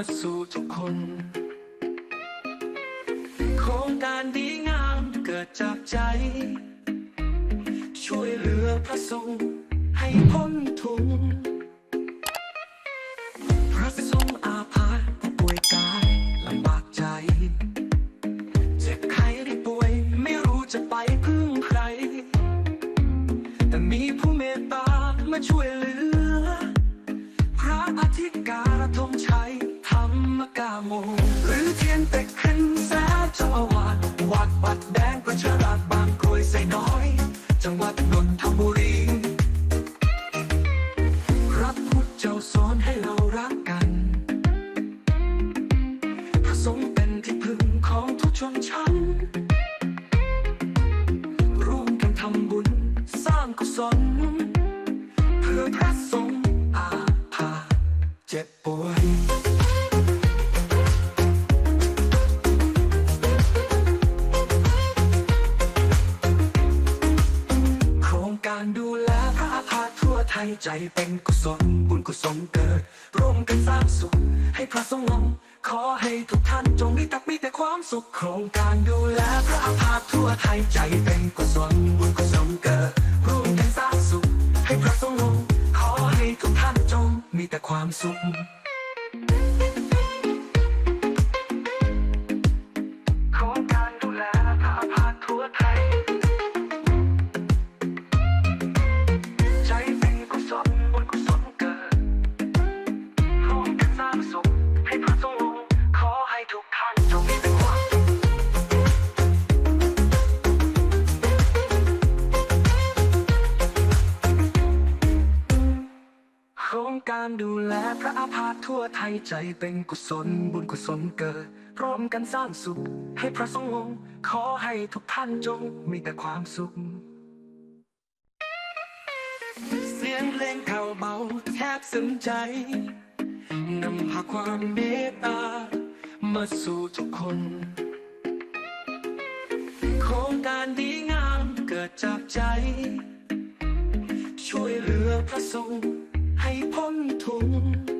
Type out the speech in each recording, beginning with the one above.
าสู่ทุกคน โครงการดีงามเกิดจากใจ ช่วยเหลือพระสงฆ์ให้พ้นทุกข์พระสงฆ์อาพาธผู้ป่วยกายลำบากใจ เจ็บไข้ได้ป่วยไม่รู้จะไปพึ่งใคร แต่มีผู้เมตตามาช่วย ศลบุญกุศลเกิด ร่วมกันสร้างสุข ให้พระสงฆ์ลงขอให้ทุกท่านจงมีแต่มีแต่ความสุขโครงการดูแลพระอาภาธทั่วไทยใจเป็นกุศลบุญกุศลเกิด ร่วมกันสร้างสุข ให้พระสงฆ์ลงขอให้ทุกท่านจงมีแต่ความสุข ทั่วไทยใจเป็นกุศลบุญกุศลเกิด ร่วมกันสร้างสุข ให้พระสงฆ์ขอให้ทุกท่านจงมีแต่ความสุข เสียงเพลงเก่าเบาแทบซึ้งใจนำพาความเมตตา มาสู่ทุกคน โครงการดีงามเกิดจากใจ ช่วยเหลือพระสงฆ์ให้พ้นทุกข์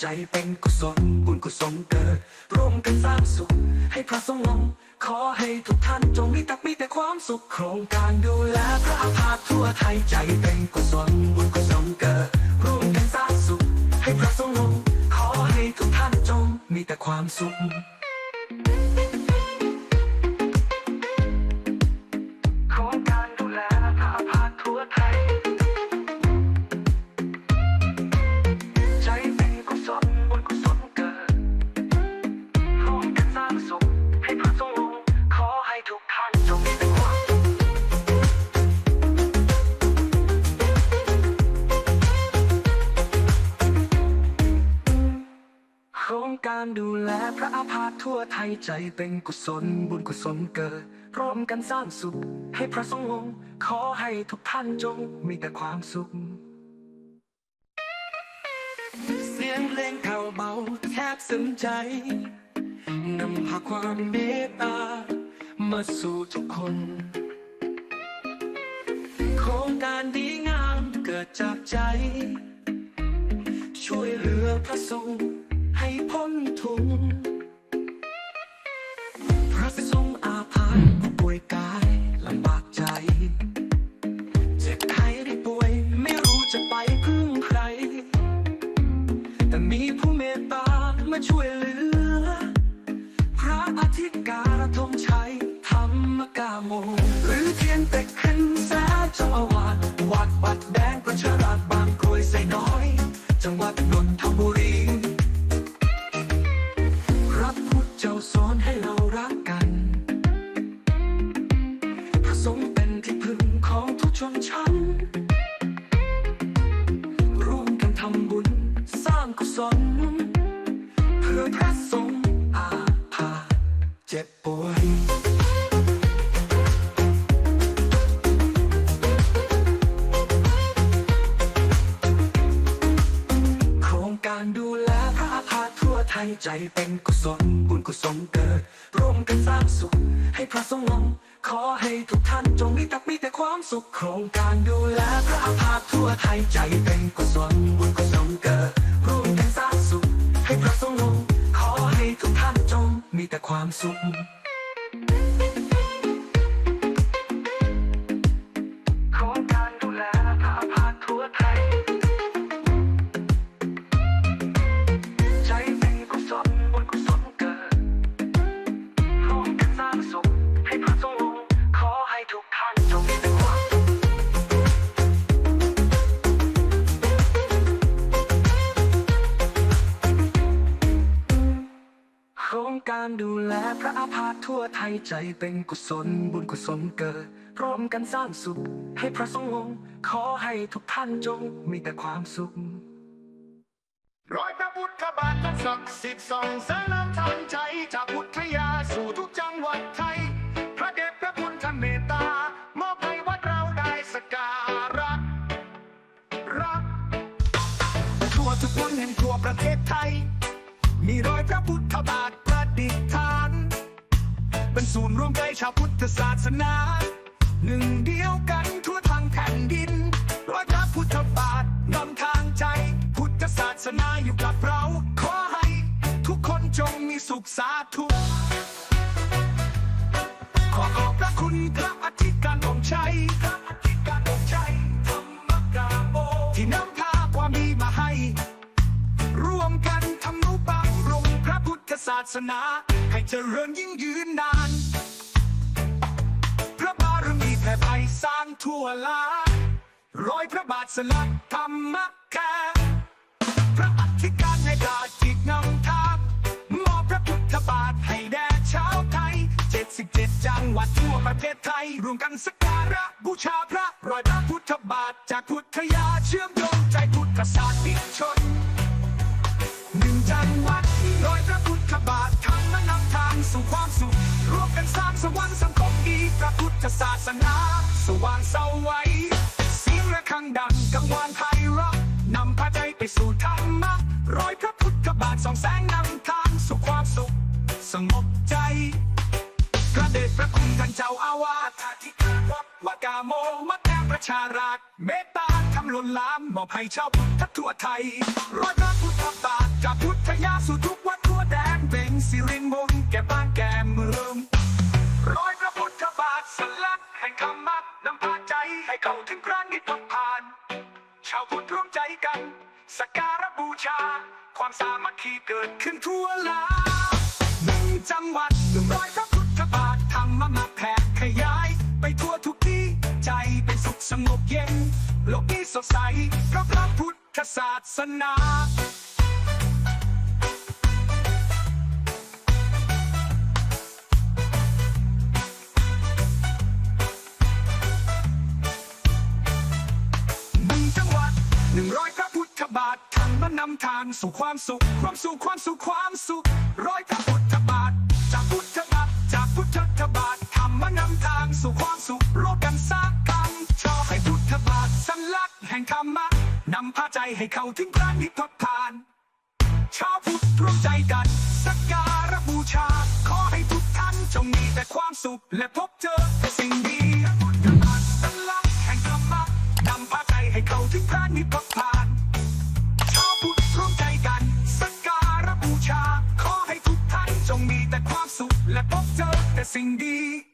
ใจเป็นกุศลบุญกุศลเกิด ร่วมกันสร้างสุข ให้พระสงฆ์ลงขอให้ทุกท่านจงมีแต่มีแต่ความสุขโครงการดูแลพระอาพาธทั่วไทยใจเป็นกุศลบุญกุศลเกิด ร่วมกันสร้างสุข ให้พระสงฆ์ลงขอให้ทุกท่านจงมีแต่ความสุข การดูแลพระอาพาธทั่วไทยใจเป็นกุศลบุญกุศลเกิด ร่วมกันสร้างสุข ให้พระสงฆ์ลงขอให้ทุกท่านจงมีแต่ความสุข เสียงเพลงเก่าเบาแทบซึ้งใจนำพาความเมตตามาสู่ทุกคน โครงการดีงามเกิดจากใจ ช่วยเหลือพระสงฆ์ ให้พ้นทุกข์พระสงอาพาธผู้ป่วยกายลำบากใจ เจ็บไข้ได้ป่วยไม่รู้จะไปพึ่งใคร แต่มีผู้เมตตามาช่วยเหลือ พระอธิการธงชัยธรรมกาโม หรือเทียนแต่ขึ้นแสเจ้าอาวาสวัดวัดแดงประชาราช ของทุกชนชั้น ร่วมกันทำบุญ สร้างกุศลเพื่อพระสงฆ์ เป็นกุศลบุญกุศลเกิด ร่วมกันสร้างสุข ให้พระสงฆ์ลงขอให้ทุกท่านจงมีแต่มีแต่ความสุขโครงการดูแลพระอาภาพทั่วไทยใจเป็นกุศลบุญกุศลเกิด ร่วมกันสร้างสุข ให้พระสงฆ์ลงขอให้ทุกท่านจงมีแต่ความสุข ธทั่วไทยใจเป็นกุศลบุญกุศลเกิด ร่วมกันสร้างสุข ให้พระสงฆ์ลงขอให้ทุกท่านจงมีแต่ความสุขร้อยพระพุทธบาทนั้นศักดิ์สิทธิ์ส่องแสงน้ำทางใจจากพุทธยาสู่ทุกจังหวัดไทย พระเดชพระคุณท่านเมตตามอบให้วัดเราได้สกการะรักทั่วทุกคนแห่งทั่วประเทศไทย มีรอยพระพุทธบาท ศูนย์รวมใจชาวพุทธศาสนา หนึ่งเดียวกันทั่วทางแผ่นดินรอยพระพุทธบาทนำทางใจ พุทธศาสนาอยู่กับเรา ขอให้ทุกคนจงมีสุขสาธุขอขอบพระคุณพระอธิการองค์ชัยพระอธิการองค์ชัยธรรมกาโมที่นำพาความดีมาให้ ร่วมกันทำนุบำรุงพระพุทธศาสนา ให้เจริญยิ่งยืนนาน แผ่ไพสร้างทั่วลาร้อยพระบาทสลักธรรมแคพระอธิการในดาจิกนำทางมอบพระพุทธบาทให้แด่ชาวไทย 77 จังหวัดทั่วประเทศไทย รวมกันสักการะบูชาพระรอยพระพุทธบาทจากพุทธยาเชื่อมโยงใจพุทธศาสนิกชน ศาสนาสว่างเสวัยเสียงระฆังดังกังวานไพเราะนำพาใจไปสู่ธรรมะร้อยพระพุทธบาทสองแสงนำทางสู่ความสุข สงบใจพระเดชพระคุณท่านเจ้าอาวาสอธิการวัดวากาโมมัดแดงประชารักษ์เมตตาทำล้นล้ำมอบให้ชาวพุทธทั่วไทยร้อยพระพุทธบาทจากพุทธยาสู่ทุกวัดทั่วแดนเป็นสิริมงคลแก่บ้านแก่เมือง ความสามัคคีเกิดขึ้นทั่วลาหนึ่งจังหวัดหนึ่งร้อยพระพุทธบาทธรรมะมาแผ่ขยาย ไปทั่วทุกที่ใจเป็นสุขสงบเย็น โลกนี้สดใสเพราะพระพุทธศาสนาางมานสู่ความสุข ความสุขความสุขความสุขร้อยพระพุทธบาทจากพุทธบาทจากพุทธบาททำมานำทางสู่ความสุขโลกกันสร้างกันชอบให้พุทธบาทสัญลักษณ์แห่งธรรมะนำพาใจให้เข้าถึงพระนิพพาน ชาวพุทธร่วมใจกันสักการะบูชา ขอให้ทุกท่านจงมีแต่ความสุขและพบเจอแต่สิ่งดี งมีแต่ความสุขและพบเจอแต่สิ่งดีได้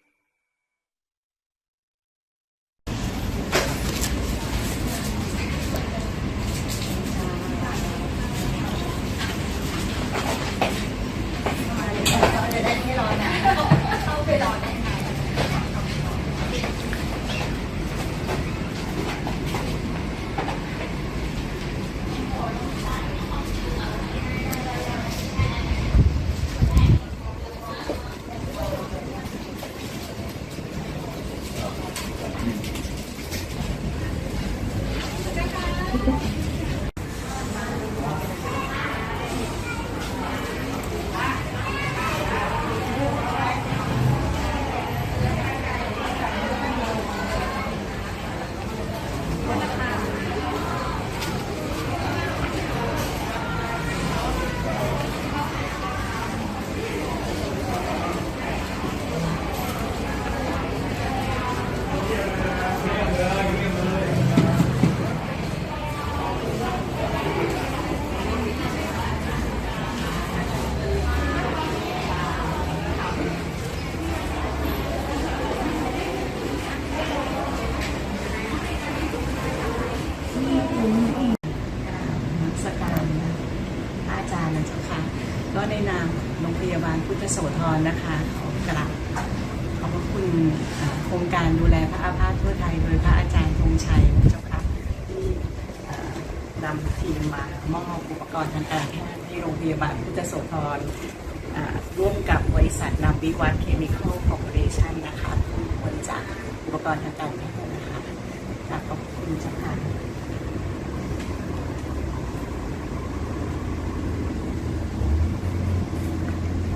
ีมมามอบอุปกรณ์ทางการแพทย์ให้โรงพยาบาลพุทธโสธรร่วมกับบริษัทนำวิวัฒน์เคมีคอลคอร์ปอเรชั่นนะคะผลจากอุปกรณ์ทางการแพทย์นะคะขอบคุณสำคัญ